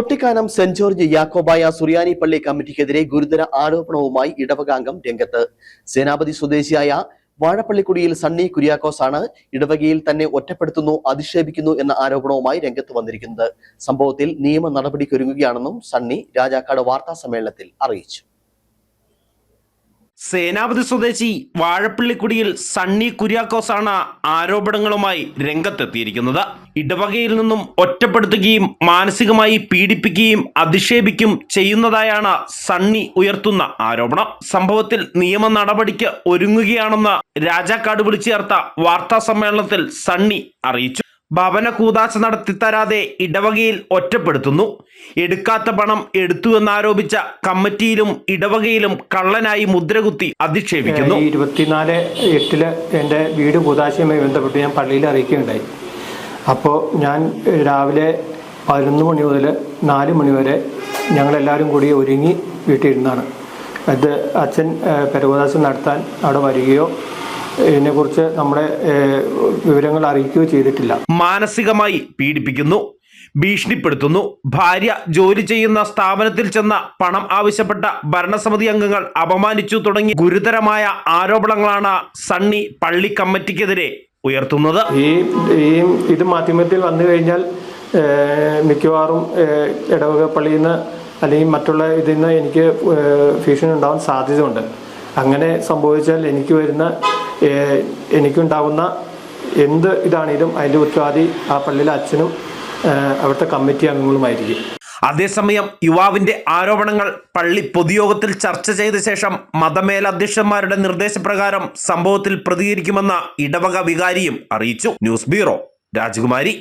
Thottikkanam saint George Yakobaya സുറിയാനി പള്ളി കമ്മിറ്റിക്കെതിരെ ഗുരുതര ആരോപണവുമായി ഇടവകാംഗം രംഗത്ത്. സേനാപതി സ്വദേശിയായ വാഴപ്പള്ളിക്കുടിയിൽ സണ്ണി കുര്യാക്കോസ് ആണ് ഇടവകയിൽ തന്നെ ഒറ്റപ്പെടുത്തുന്നു അധിക്ഷേപിക്കുന്നു എന്ന ആരോപണവുമായി രംഗത്ത് വന്നിരിക്കുന്നത്. സംഭവത്തിൽ നിയമ നടപടിക്കൊരുങ്ങുകയാണെന്നും സണ്ണി രാജാക്കാട് വാർത്താ സമ്മേളനത്തിൽ അറിയിച്ചു. സേനാപതി സ്വദേശി വാഴപ്പള്ളിക്കുടിയിൽ സണ്ണി കുര്യാക്കോസാണ് ആരോപണങ്ങളുമായി രംഗത്തെത്തിയിരിക്കുന്നത്. ഇടവകയിൽ നിന്നും ഒറ്റപ്പെടുത്തുകയും മാനസികമായി പീഡിപ്പിക്കുകയും അധിക്ഷേപിക്കും ചെയ്യുന്നതായാണ് സണ്ണി ഉയർത്തുന്ന ആരോപണം. സംഭവത്തിൽ നിയമ നടപടിക്ക് ഒരുങ്ങുകയാണെന്ന് രാജാക്കാട് വിളിച്ചു ചേർത്ത വാർത്താ സമ്മേളനത്തിൽ സണ്ണി അറിയിച്ചു. ഭവന കൂതാശ നടത്തി തരാതെ ഇടവകയിൽ ഒറ്റപ്പെടുത്തുന്നു. എടുക്കാത്ത പണം എടുത്തു എന്നാരോപിച്ച കമ്മിറ്റിയിലും ഇടവകയിലും കള്ളനായി മുദ്രകുത്തി അധിക്ഷേപിക്കുന്നു. ഇരുപത്തിനാല് എട്ടിൽ എന്റെ വീട് കൂതാശയുമായി ബന്ധപ്പെട്ട് ഞാൻ പള്ളിയിൽ അറിയിക്കുകയുണ്ടായി. അപ്പോൾ ഞാൻ രാവിലെ പതിനൊന്ന് മണി മുതൽ നാല് മണി വരെ ഞങ്ങളെല്ലാവരും കൂടി ഒരുങ്ങി വീട്ടിലിരുന്നാണ്. അത് അച്ഛൻ പെരകൂതാശം നടത്താൻ അവിടെ വരികയോ ഇതിനെക്കുറിച്ച് നമ്മുടെ വിവരങ്ങൾ അറിയിക്കുകയോ ചെയ്തിട്ടില്ല. മാനസികമായി പീഡിപ്പിക്കുന്നു ഭീഷണിപ്പെടുത്തുന്നു ഭാര്യ ജോലി ചെയ്യുന്ന സ്ഥാപനത്തിൽ ചെന്ന പണം ആവശ്യപ്പെട്ട ഭരണസമിതി അംഗങ്ങൾ അപമാനിച്ചു തുടങ്ങി ഗുരുതരമായ ആരോപണങ്ങളാണ് സണ്ണി പള്ളി കമ്മിറ്റിക്കെതിരെ ഉയർത്തുന്നത്. ഈ ഈ ഇത് മാധ്യമത്തിൽ വന്നു കഴിഞ്ഞാൽ മിക്കവാറും ഇടവക പള്ളിയിൽ നിന്ന് അല്ലെങ്കിൽ മറ്റുള്ള ഇതിൽ നിന്ന് എനിക്ക് ഭീഷണി ഉണ്ടാവാൻ സാധ്യതയുണ്ട്. അങ്ങനെ സംഭവിച്ചാൽ എനിക്ക് വരുന്ന ഏഹ്, എനിക്കുണ്ടാവുന്ന എന്ത് ഇതാണെങ്കിലും അതിന്റെ ഉത്തരവാദി ആ പള്ളിയിലെ അച്ഛനും അവിടുത്തെ കമ്മിറ്റി അംഗങ്ങളുമായിരിക്കും. അതേസമയം യുവാവിന്റെ ആരോപണങ്ങൾ പള്ളി പൊതുയോഗത്തിൽ ചർച്ച ചെയ്ത ശേഷം മതമേലധ്യക്ഷന്മാരുടെ നിർദ്ദേശപ്രകാരം സംഭവത്തിൽ പ്രതികരിക്കുമെന്ന ഇടവക വികാരിയും അറിയിച്ചു. ന്യൂസ് ബ്യൂറോ രാജകുമാരി.